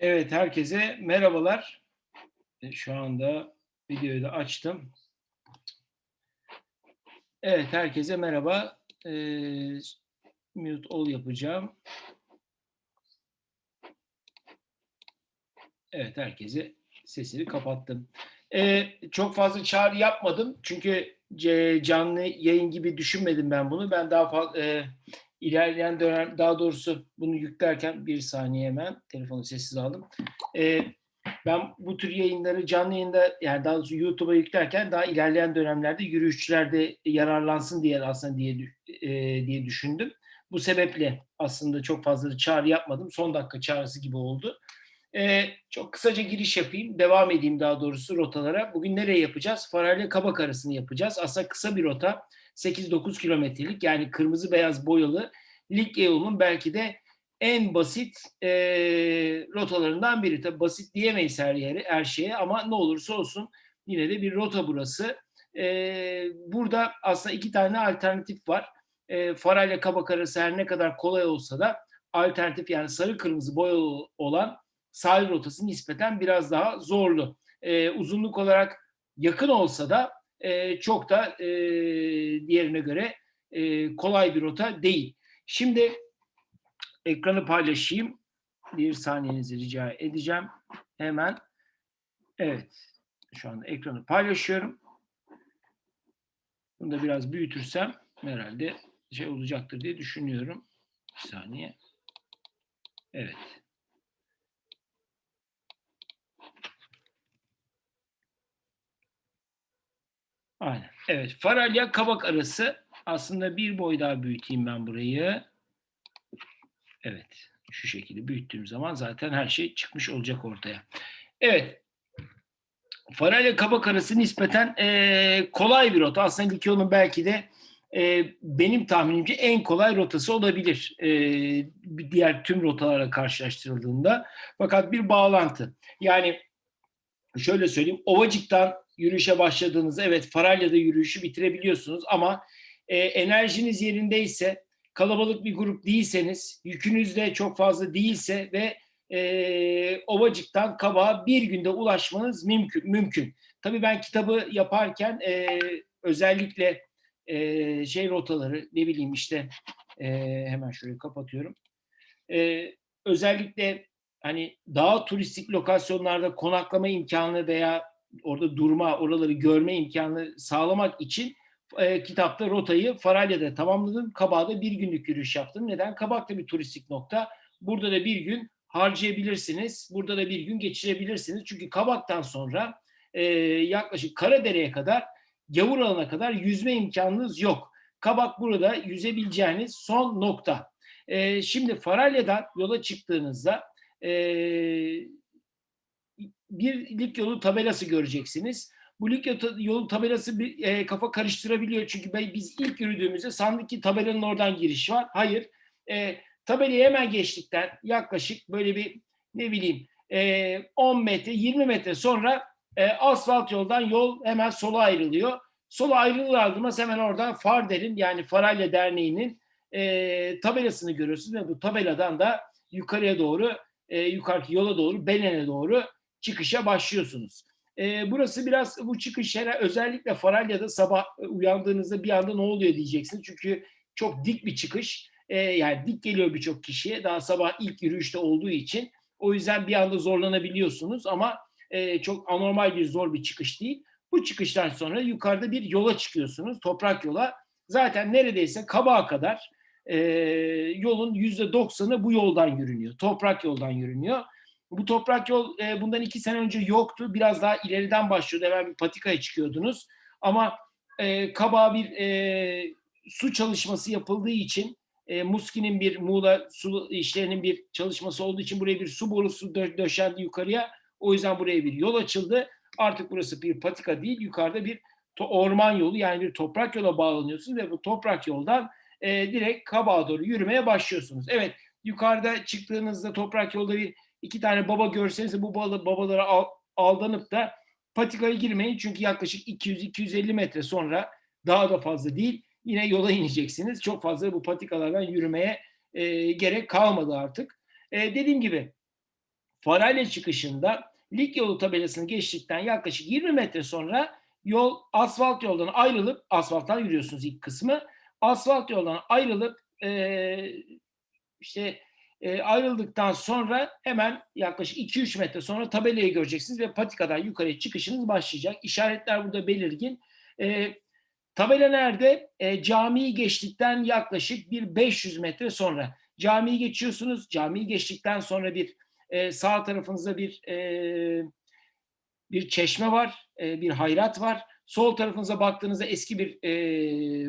Evet, herkese merhabalar. E, Şu anda videoyu da açtım. Evet, herkese merhaba. Ee, mute all yapacağım. Evet, herkese sesini kapattım. Ee, çok fazla çağrı yapmadım çünkü ce- canlı yayın gibi düşünmedim ben bunu. Ben daha fazla ilerleyen dönem, daha doğrusu bunu yüklerken bir saniye hemen telefonu sessiz aldım. Ee, ben bu tür yayınları canlı yayında yani daha doğrusu YouTube'a yüklerken daha ilerleyen dönemlerde yürüyüşçüler de yararlansın diye aslında diye e, diye düşündüm. Bu sebeple aslında çok fazla çağrı yapmadım. Son dakika çağrısı gibi oldu. Ee, çok kısaca giriş yapayım. Devam edeyim daha doğrusu rotalara. Bugün nereye yapacağız? Faral ile Kabak arasını yapacağız. Aslında kısa bir rota. 8-9 kilometrelik yani kırmızı beyaz boyalı Likya yolunun belki de en basit e, rotalarından biri. Tabii basit diyemeyiz her yere, her şeye ama ne olursa olsun yine de bir rota burası. E, burada aslında iki tane alternatif var. E, Fara ile Kabak arası her ne kadar kolay olsa da alternatif yani sarı kırmızı boyalı olan sahil rotası nispeten biraz daha zorlu. E, uzunluk olarak yakın olsa da e, çok da e, diğerine göre e, kolay bir rota değil. Şimdi ekranı paylaşayım. Bir saniyenizi rica edeceğim. Hemen. Evet. Şu anda ekranı paylaşıyorum. Bunu da biraz büyütürsem herhalde şey olacaktır diye düşünüyorum. Bir saniye. Evet. Aynen. Evet. Faralya Kabak arası aslında bir boy daha büyüteyim ben burayı. Evet. Şu şekilde büyüttüğüm zaman zaten her şey çıkmış olacak ortaya. Evet. Faralya Kabak arası nispeten eee, kolay bir rota. Aslında Likyo'nun belki de eee, benim tahminimce en kolay rotası olabilir. Bir diğer tüm rotalara karşılaştırıldığında. Fakat bir bağlantı. Yani şöyle söyleyeyim. Ovacık'tan yürüyüşe başladığınızda evet Faralya'da yürüyüşü bitirebiliyorsunuz ama e, enerjiniz yerindeyse kalabalık bir grup değilseniz yükünüz de çok fazla değilse ve e, Ovacık'tan Kabak'a bir günde ulaşmanız mümkün. mümkün. Tabii ben kitabı yaparken e, özellikle e, şey rotaları ne bileyim işte e, hemen şurayı kapatıyorum. E, özellikle hani daha turistik lokasyonlarda konaklama imkanı veya orada durma, oraları görme imkanı sağlamak için e, kitapta rotayı Faralya'da tamamladım. Kabak'ta bir günlük yürüyüş yaptım. Neden? Kabak da bir turistik nokta. Burada da bir gün harcayabilirsiniz. Burada da bir gün geçirebilirsiniz. Çünkü Kabak'tan sonra e, yaklaşık Karadere'ye kadar, Gavuralan'a kadar yüzme imkanınız yok. Kabak burada yüzebileceğiniz son nokta. E, şimdi Faralya'dan yola çıktığınızda e, bir lig yolu tabelası göreceksiniz. Bu lig yolu tabelası bir e, kafa karıştırabiliyor. Çünkü biz ilk yürüdüğümüzde sandık ki tabelanın oradan giriş var. Hayır. E, tabelayı hemen geçtikten yaklaşık böyle bir ne bileyim e, 10 metre 20 metre sonra e, asfalt yoldan yol hemen sola ayrılıyor. Sola ayrılır ayrılmaz hemen oradan Farder'in yani Faralya Derneği'nin e, tabelasını görüyorsunuz ve bu tabeladan da yukarıya doğru e, yukarıki yola doğru Belen'e doğru çıkışa başlıyorsunuz. E, burası biraz bu çıkışlara özellikle Faralya'da sabah uyandığınızda bir anda ne oluyor diyeceksiniz. Çünkü çok dik bir çıkış. E, yani dik geliyor birçok kişiye. Daha sabah ilk yürüyüşte olduğu için. O yüzden bir anda zorlanabiliyorsunuz ama e, çok anormal bir zor bir çıkış değil. Bu çıkıştan sonra yukarıda bir yola çıkıyorsunuz. Toprak yola. Zaten neredeyse Kabak'a kadar e, yolun yüzde doksanı bu yoldan yürünüyor. Toprak yoldan yürünüyor. Bu toprak yol e, bundan iki sene önce yoktu. Biraz daha ileriden başlıyordu. Hemen bir patikaya çıkıyordunuz. Ama e, Kabak'a bir e, su çalışması yapıldığı için e, Muski'nin bir Muğla su işlerinin bir çalışması olduğu için buraya bir su borusu dö- döşendi yukarıya. O yüzden buraya bir yol açıldı. Artık burası bir patika değil, yukarıda bir orman yolu yani bir toprak yola bağlanıyorsunuz ve bu toprak yoldan e, direkt Kabak'a doğru yürümeye başlıyorsunuz. Evet, yukarıda çıktığınızda toprak yolda bir iki tane baba görseniz bu babalara aldanıp da patikaya girmeyin. Çünkü yaklaşık 200-250 metre sonra daha da fazla değil yine yola ineceksiniz. Çok fazla bu patikalardan yürümeye e, gerek kalmadı artık. E, dediğim gibi Faralya çıkışında lig yolu tabelasını geçtikten yaklaşık 20 metre sonra yol asfalt yoldan ayrılıp asfalttan yürüyorsunuz ilk kısmı. Asfalt yoldan ayrılıp e, işte e, ayrıldıktan sonra hemen yaklaşık 2-3 metre sonra tabelayı göreceksiniz ve patikadan yukarıya çıkışınız başlayacak. İşaretler burada belirgin. E, tabela nerede? E, camiyi geçtikten yaklaşık bir 500 metre sonra. Camiyi geçiyorsunuz. Camiyi geçtikten sonra bir e, sağ tarafınızda bir e, bir çeşme var, e, bir hayrat var. Sol tarafınıza baktığınızda eski bir e,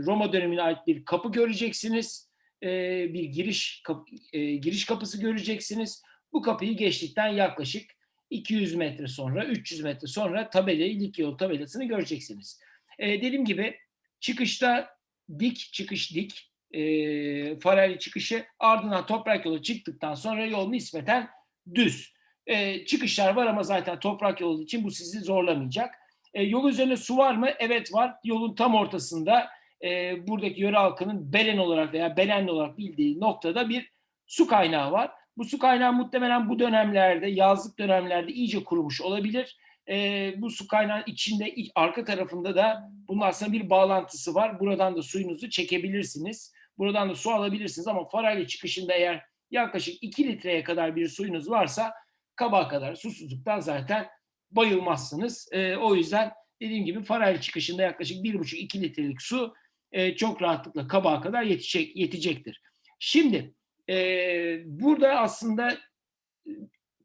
Roma dönemine ait bir kapı göreceksiniz. Bir giriş kap, giriş kapısı göreceksiniz. Bu kapıyı geçtikten yaklaşık 200 metre sonra, 300 metre sonra tabelayı, lig yol tabelasını göreceksiniz. Dediğim gibi çıkışta dik, çıkış dik, e, fareli çıkışı ardından toprak yolu çıktıktan sonra yol nispeten düz. Çıkışlar var ama zaten toprak yolu için bu sizi zorlamayacak. Yol üzerinde su var mı? Evet var. Yolun tam ortasında e, buradaki yöre halkının Belen olarak veya Belenli olarak bildiği noktada bir su kaynağı var. Bu su kaynağı muhtemelen bu dönemlerde, yazlık dönemlerde iyice kurumuş olabilir. E, bu su kaynağı içinde arka tarafında da bunun aslında bir bağlantısı var. Buradan da suyunuzu çekebilirsiniz. Buradan da su alabilirsiniz ama Faraylı çıkışında eğer yaklaşık 2 litreye kadar bir suyunuz varsa kabağa kadar susuzluktan zaten bayılmazsınız. E, o yüzden dediğim gibi Faraylı çıkışında yaklaşık 1,5-2 litrelik su e, çok rahatlıkla kabağa kadar yetecek, yetecektir. Şimdi e, burada aslında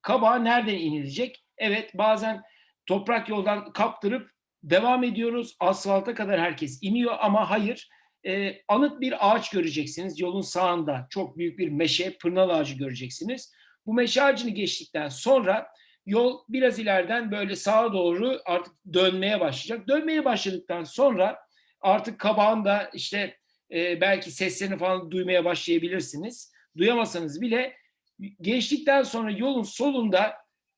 kabağa nereden inilecek? Evet bazen toprak yoldan kaptırıp devam ediyoruz. Asfalta kadar herkes iniyor ama hayır. E, anıt bir ağaç göreceksiniz yolun sağında. Çok büyük bir meşe, pırnal ağacı göreceksiniz. Bu meşe ağacını geçtikten sonra yol biraz ileriden böyle sağa doğru artık dönmeye başlayacak. Dönmeye başladıktan sonra artık kabağında işte e, belki seslerini falan duymaya başlayabilirsiniz. Duyamasanız bile geçtikten sonra yolun solunda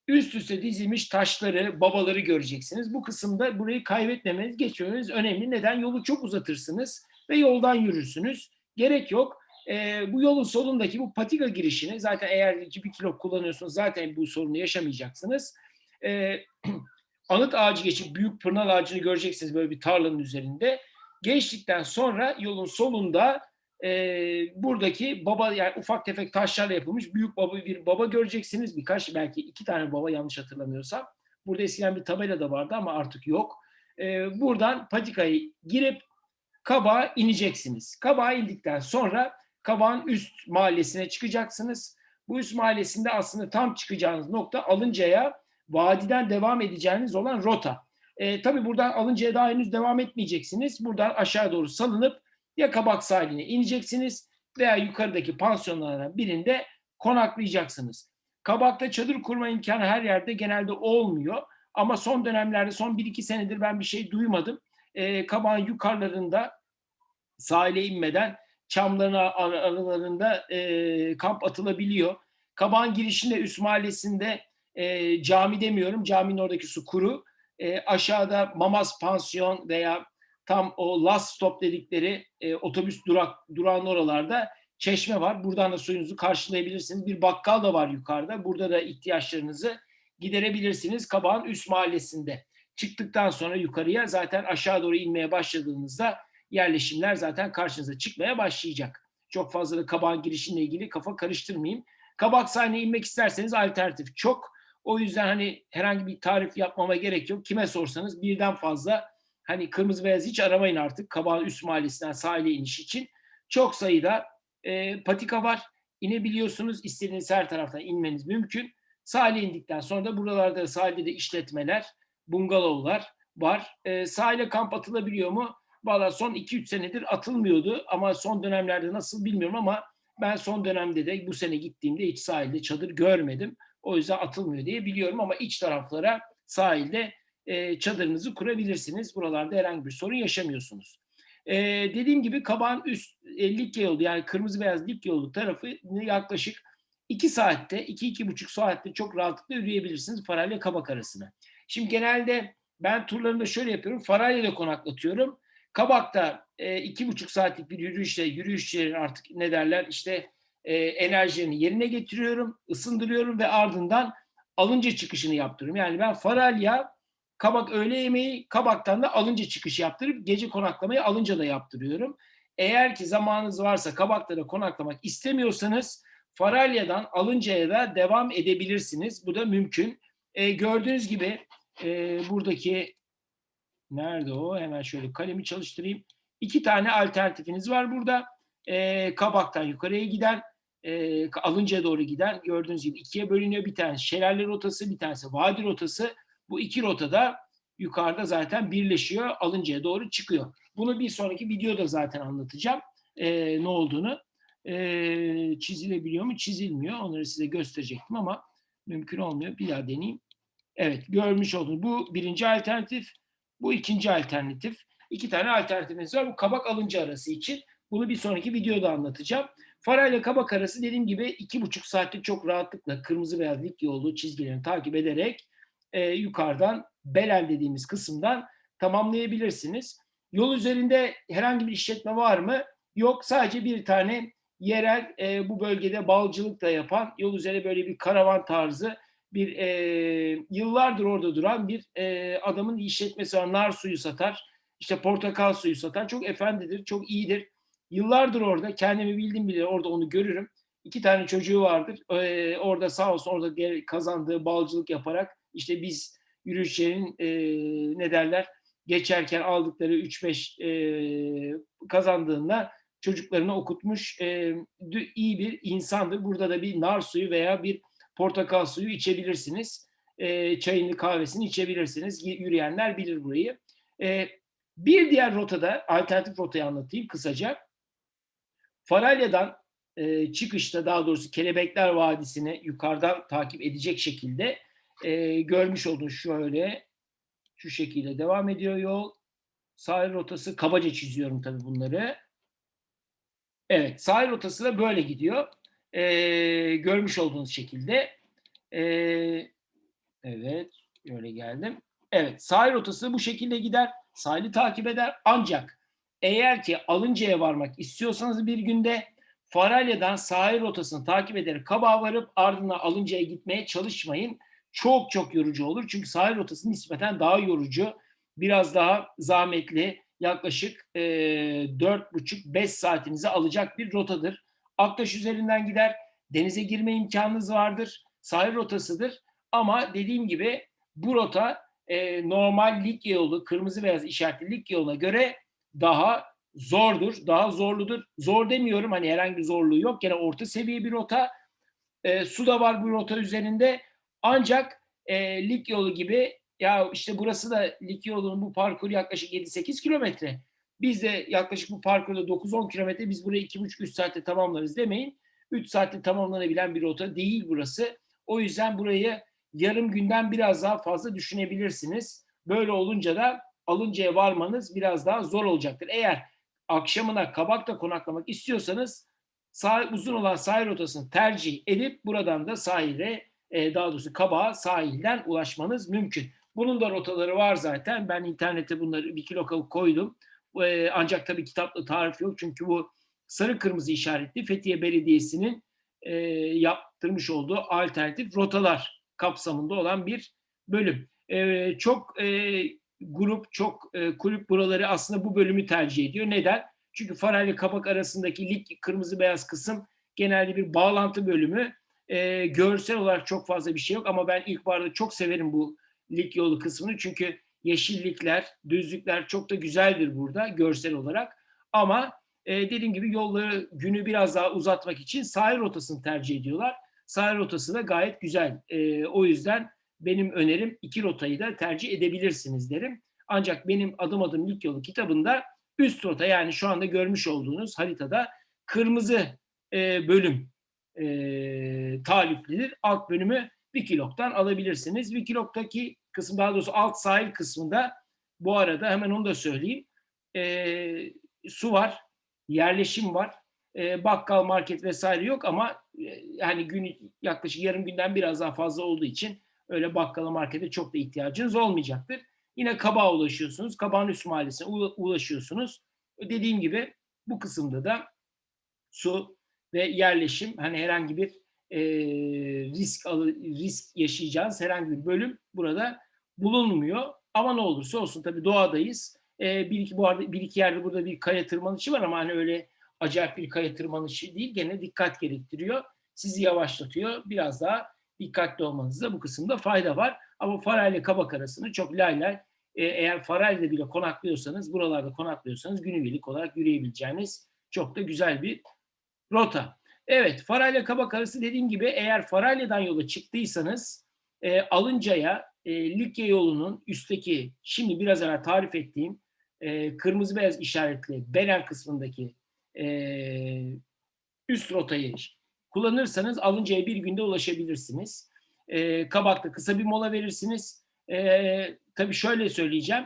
üst üste dizilmiş taşları, babaları göreceksiniz. Bu kısımda burayı kaybetmemeniz, geçmemeniz önemli. Neden? Yolu çok uzatırsınız ve yoldan yürürsünüz. Gerek yok. E, bu yolun solundaki bu patika girişini zaten eğer bir kilo kullanıyorsunuz zaten bu sorunu yaşamayacaksınız. E, anıt ağacı geçip büyük pırnal ağacını göreceksiniz böyle bir tarlanın üzerinde. Geçtikten sonra yolun solunda e, buradaki baba yani ufak tefek taşlarla yapılmış büyük baba bir baba göreceksiniz. Birkaç belki iki tane baba yanlış hatırlamıyorsam. Burada eskiden bir tabela da vardı ama artık yok. E, buradan patikayı girip kabağa ineceksiniz. Kabağa indikten sonra kabağın üst mahallesine çıkacaksınız. Bu üst mahallesinde aslında tam çıkacağınız nokta Alınca'ya vadiden devam edeceğiniz olan rota. E, tabii buradan Alınca'ya daha henüz devam etmeyeceksiniz. Buradan aşağı doğru salınıp ya Kabak sahiline ineceksiniz veya yukarıdaki pansiyonlardan birinde konaklayacaksınız. Kabak'ta çadır kurma imkanı her yerde genelde olmuyor. Ama son dönemlerde son 1-2 senedir ben bir şey duymadım. E, Kabak'ın yukarılarında sahile inmeden çamların aralarında e, kamp atılabiliyor. Kabağın girişinde üst mahallesinde e, cami demiyorum. Caminin oradaki su kuru. E, aşağıda Mamaz Pansiyon veya tam o last stop dedikleri e, otobüs durak durağın oralarda çeşme var. Buradan da suyunuzu karşılayabilirsiniz. Bir bakkal da var yukarıda. Burada da ihtiyaçlarınızı giderebilirsiniz kabağın üst mahallesinde. Çıktıktan sonra yukarıya zaten aşağı doğru inmeye başladığınızda yerleşimler zaten karşınıza çıkmaya başlayacak. Çok fazla da kabağın girişinle ilgili kafa karıştırmayayım. Kabak sahneye inmek isterseniz alternatif çok. O yüzden hani herhangi bir tarif yapmama gerek yok. Kime sorsanız birden fazla hani kırmızı beyaz hiç aramayın artık kabağın üst mahallesinden sahile iniş için. Çok sayıda e, patika var. İnebiliyorsunuz. İstediğiniz her taraftan inmeniz mümkün. Sahile indikten sonra da buralarda sahilde de işletmeler, bungalovlar var. E, sahile kamp atılabiliyor mu? Valla son 2-3 senedir atılmıyordu ama son dönemlerde nasıl bilmiyorum ama ben son dönemde de bu sene gittiğimde hiç sahilde çadır görmedim. O yüzden atılmıyor diye biliyorum ama iç taraflara sahilde e, çadırınızı kurabilirsiniz. Buralarda herhangi bir sorun yaşamıyorsunuz. E, dediğim gibi kabağın üst e, Likya yolu yani kırmızı beyaz Likya yolu tarafı yaklaşık 2 saatte, 2-2,5 saatte çok rahatlıkla yürüyebilirsiniz Faralya Kabak arasına. Şimdi genelde ben turlarımda şöyle yapıyorum. Faralya'da konaklatıyorum. Kabak'ta e, iki buçuk saatlik bir yürüyüşle yürüyüşçilerin artık ne derler işte e, enerjilerini yerine getiriyorum, ısındırıyorum ve ardından alınca çıkışını yaptırıyorum. Yani ben Faralya, Kabak öğle yemeği, Kabak'tan da alınca çıkış yaptırıp gece konaklamayı alınca da yaptırıyorum. Eğer ki zamanınız varsa Kabak'ta da konaklamak istemiyorsanız Faralya'dan alıncaya da devam edebilirsiniz. Bu da mümkün. E, gördüğünüz gibi e, buradaki nerede o? Hemen şöyle kalemi çalıştırayım. İki tane alternatifiniz var burada. E, Kabak'tan yukarıya giden, e, Alınca'ya doğru giden gördüğünüz gibi ikiye bölünüyor. Bir tanesi şelale rotası, bir tanesi vadi rotası. Bu iki rotada yukarıda zaten birleşiyor, Alınca'ya doğru çıkıyor. Bunu bir sonraki videoda zaten anlatacağım e, ne olduğunu. E, çizilebiliyor mu? Çizilmiyor. Onları size gösterecektim ama mümkün olmuyor. Bir daha deneyeyim. Evet, görmüş oldunuz. Bu birinci alternatif, bu ikinci alternatif. İki tane alternatifimiz var. Bu kabak alınca arası için. Bunu bir sonraki videoda anlatacağım. Fara ile kabak arası dediğim gibi iki buçuk saatlik çok rahatlıkla kırmızı beyaz dik yolu çizgilerini takip ederek e, yukarıdan Belen dediğimiz kısımdan tamamlayabilirsiniz. Yol üzerinde herhangi bir işletme var mı? Yok. Sadece bir tane yerel e, bu bölgede balcılık da yapan yol üzerinde böyle bir karavan tarzı bir e, yıllardır orada duran bir e, adamın işletmesi var. Nar suyu satar, işte portakal suyu satar. Çok efendidir, çok iyidir. Yıllardır orada. Kendimi bildim bile orada onu görürüm. İki tane çocuğu vardır. E, orada sağ olsun orada kazandığı balcılık yaparak işte biz yürüyüşlerin e, ne derler geçerken aldıkları 3-5 e, kazandığında çocuklarını okutmuş e, iyi bir insandır. Burada da bir nar suyu veya bir portakal suyu içebilirsiniz. E, çayını kahvesini içebilirsiniz. Yürüyenler bilir burayı. E, bir diğer rotada alternatif rotayı anlatayım kısaca. Faralya'dan e, çıkışta daha doğrusu Kelebekler Vadisi'ni yukarıdan takip edecek şekilde e, görmüş olduğunuz şöyle şu şekilde devam ediyor yol. Sahil rotası kabaca çiziyorum tabii bunları. Evet sahil rotası da böyle gidiyor. E, görmüş olduğunuz şekilde. E, evet öyle geldim. Evet sahil rotası bu şekilde gider. Sahili takip eder. Ancak eğer ki Alınca'ya varmak istiyorsanız bir günde Faralya'dan sahil rotasını takip ederek Kabağa varıp ardından Alınca'ya gitmeye çalışmayın çok çok yorucu olur. Çünkü sahil rotası nispeten daha yorucu. Biraz daha zahmetli. Yaklaşık e, 4,5-5 saatinizi alacak bir rotadır. Aktaş üzerinden gider. Denize girme imkanınız vardır. Sahil rotasıdır. Ama dediğim gibi bu rota e, normal lig yolu, kırmızı beyaz işaretli lig yoluna göre daha zordur, daha zorludur. Zor demiyorum hani herhangi bir zorluğu yok. Gene orta seviye bir rota. E, su da var bu rota üzerinde ancak e, lig yolu gibi ya işte burası da lig yolunun bu parkuru yaklaşık 7-8 kilometre. Biz de yaklaşık bu parkurda 9-10 kilometre biz burayı 2,5-3 saatte tamamlarız demeyin. 3 saatte tamamlanabilen bir rota değil burası. O yüzden burayı yarım günden biraz daha fazla düşünebilirsiniz. Böyle olunca da alıncaya varmanız biraz daha zor olacaktır. Eğer akşamına Kabak'ta konaklamak istiyorsanız sağ, uzun olan sahil rotasını tercih edip buradan da sahile e, daha doğrusu Kabağa sahilden ulaşmanız mümkün. Bunun da rotaları var zaten. Ben internete bunları bir kilo koydum. E, ancak tabii kitaplı tarif yok. Çünkü bu sarı kırmızı işaretli Fethiye Belediyesi'nin e, yaptırmış olduğu alternatif rotalar kapsamında olan bir bölüm. E, çok e, grup, çok e, kulüp buraları aslında bu bölümü tercih ediyor. Neden? Çünkü Faray ve Kabak arasındaki lig kırmızı beyaz kısım genelde bir bağlantı bölümü e, görsel olarak çok fazla bir şey yok ama ben ilkbaharda çok severim bu lig yolu kısmını çünkü yeşillikler, düzlükler çok da güzeldir burada görsel olarak. Ama e, dediğim gibi yolları günü biraz daha uzatmak için sahil rotasını tercih ediyorlar. Sahil rotası da gayet güzel. E, o yüzden benim önerim iki rotayı da tercih edebilirsiniz derim. Ancak benim adım adım lig yolu kitabında üst rota yani şu anda görmüş olduğunuz haritada kırmızı e, bölüm e, taliflidir. Alt bölümü Wikilog'dan alabilirsiniz. Wikilog'daki kısım daha doğrusu alt sahil kısmında bu arada hemen onu da söyleyeyim. E, su var, yerleşim var, e, bakkal, market vesaire yok ama e, yani gün yaklaşık yarım günden biraz daha fazla olduğu için öyle bakkala, markete çok da ihtiyacınız olmayacaktır. Yine Kabağa ulaşıyorsunuz. Kabağın üst mahallesine ulaşıyorsunuz. Dediğim gibi bu kısımda da su, ve yerleşim hani herhangi bir e, risk alı- risk yaşayacağınız herhangi bir bölüm burada bulunmuyor. Ama ne olursa olsun tabii doğadayız. E, bir iki bu arada bir iki yerde burada bir kaya tırmanışı var ama hani öyle acayip bir kaya tırmanışı değil. Gene dikkat gerektiriyor. Sizi yavaşlatıyor. Biraz daha dikkatli olmanızda bu kısımda fayda var. Ama Faray ile Kabak arasını çok lay lay e, eğer Faray'da bile konaklıyorsanız, buralarda konaklıyorsanız günübirlik olarak yürüyebileceğiniz çok da güzel bir rota. Evet, Farayla Kabak arası dediğim gibi eğer Faralya'dan yola çıktıysanız e, Alınca'ya e, Likya yolunun üstteki şimdi biraz evvel tarif ettiğim e, kırmızı beyaz işaretli Beler kısmındaki e, üst rotayı kullanırsanız Alınca'ya bir günde ulaşabilirsiniz. E, Kabak'ta kısa bir mola verirsiniz. E, tabii şöyle söyleyeceğim.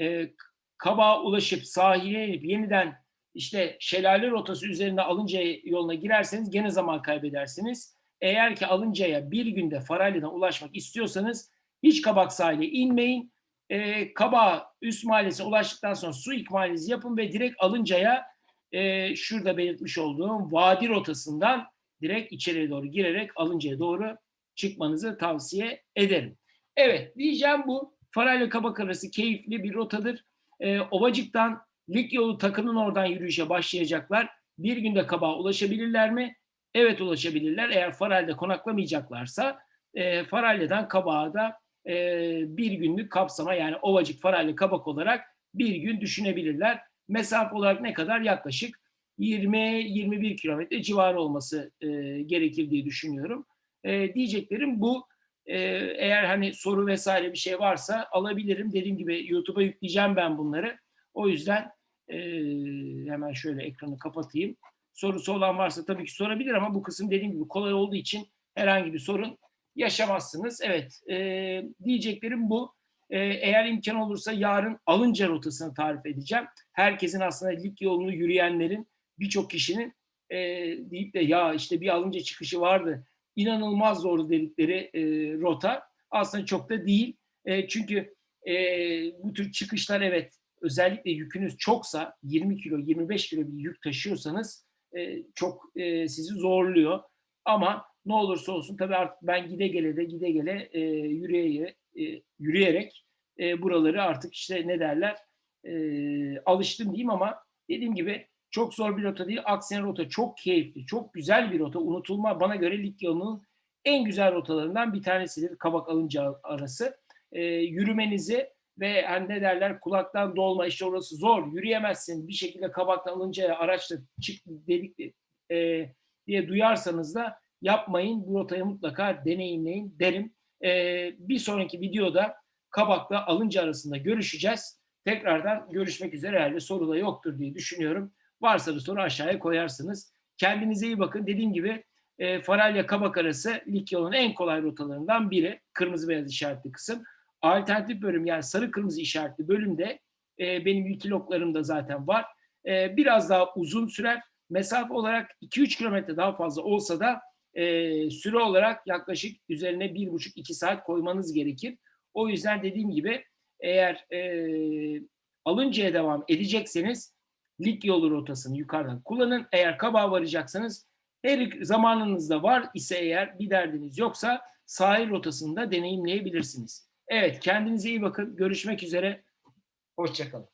E, Kabak'a ulaşıp sahile inip yeniden işte şelale rotası üzerinde Alınca'ya yoluna girerseniz gene zaman kaybedersiniz. Eğer ki Alınca'ya bir günde Faralya'dan ulaşmak istiyorsanız hiç Kabak sahile inmeyin. E, Kabak üst mahallesine ulaştıktan sonra su ikmalinizi yapın ve direkt Alınca'ya e, şurada belirtmiş olduğum vadi rotasından direkt içeriye doğru girerek Alınca'ya doğru çıkmanızı tavsiye ederim. Evet diyeceğim bu. Farayla Kabak arası keyifli bir rotadır. E, Ovacık'tan Lig yolu takının oradan yürüyüşe başlayacaklar. Bir günde Kabak'a ulaşabilirler mi? Evet ulaşabilirler. Eğer Faral'de konaklamayacaklarsa e, Faral'den Kabak'a da e, bir günlük kapsama yani Ovacık, Faral'le Kabak olarak bir gün düşünebilirler. Mesafe olarak ne kadar? Yaklaşık 20-21 kilometre civarı olması e, gerekir diye düşünüyorum. E, diyeceklerim bu. E, eğer hani soru vesaire bir şey varsa alabilirim. Dediğim gibi YouTube'a yükleyeceğim ben bunları. O yüzden e, hemen şöyle ekranı kapatayım. Sorusu olan varsa tabii ki sorabilir ama bu kısım dediğim gibi kolay olduğu için herhangi bir sorun yaşamazsınız. Evet e, diyeceklerim bu. E, eğer imkan olursa yarın alınca rotasını tarif edeceğim. Herkesin aslında lig yolunu yürüyenlerin birçok kişinin e, deyip de ya işte bir alınca çıkışı vardı. İnanılmaz zor dedikleri e, rota aslında çok da değil. E, çünkü e, bu tür çıkışlar evet özellikle yükünüz çoksa 20 kilo 25 kilo bir yük taşıyorsanız e, çok e, sizi zorluyor. Ama ne olursa olsun tabii artık ben gide gele de gide gele e, yürüye, e, yürüyerek e, buraları artık işte ne derler e, alıştım diyeyim ama dediğim gibi çok zor bir rota değil. Aksine rota çok keyifli, çok güzel bir rota. Unutulma bana göre lig yolunun en güzel rotalarından bir tanesidir Kabak Alınca arası. E, yürümenizi ve hani ne derler kulaktan dolma işte orası zor yürüyemezsin bir şekilde kabaktan alınca araçla çık dedik e, diye duyarsanız da yapmayın bu rotayı mutlaka deneyimleyin derim. E, bir sonraki videoda kabakla alınca arasında görüşeceğiz. Tekrardan görüşmek üzere herhalde soru da yoktur diye düşünüyorum. Varsa da soru aşağıya koyarsınız. Kendinize iyi bakın. Dediğim gibi e, Faralya Kabak arası lig yolunun en kolay rotalarından biri. Kırmızı beyaz işaretli kısım alternatif bölüm yani sarı kırmızı işaretli bölümde e, benim wikiloglarım da zaten var. E, biraz daha uzun sürer. Mesafe olarak 2-3 kilometre daha fazla olsa da e, süre olarak yaklaşık üzerine 1,5-2 saat koymanız gerekir. O yüzden dediğim gibi eğer e, alıncaya devam edecekseniz lig yolu rotasını yukarıdan kullanın. Eğer kabağa varacaksanız her zamanınız da var ise eğer bir derdiniz yoksa sahil rotasını da deneyimleyebilirsiniz. Evet kendinize iyi bakın. Görüşmek üzere. Hoşçakalın.